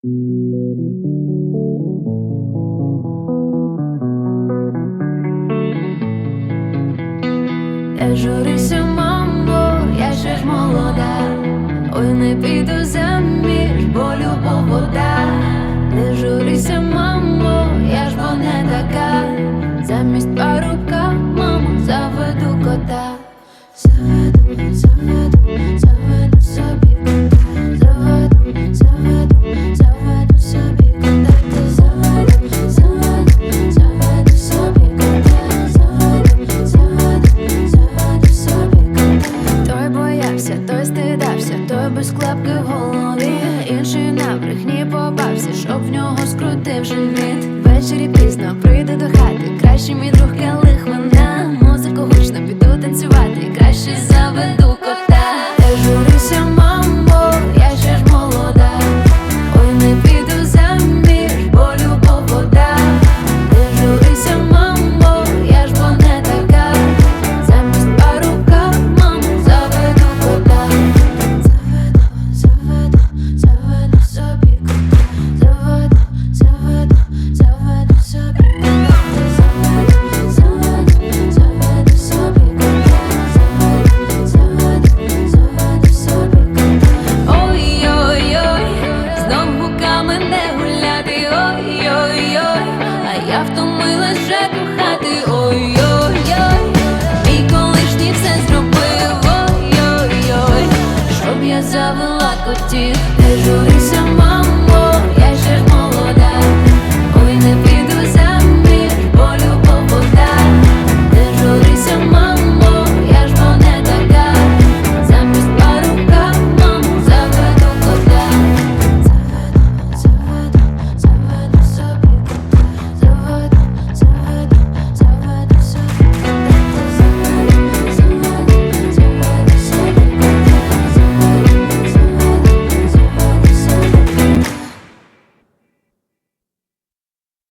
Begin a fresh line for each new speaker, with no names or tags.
Я журюся, мамо, я ще ж молода, ой не піду за. без клепки в голові, інший на брехні побався, щоб в нього скрутив живіт Ввечері пізно прийде до хати, кращий мій друг келих вина втомилась вже кохати, ой-ой-ой, мій колишній все зробив, ой-ой-ой, щоб я завела котів, не жури.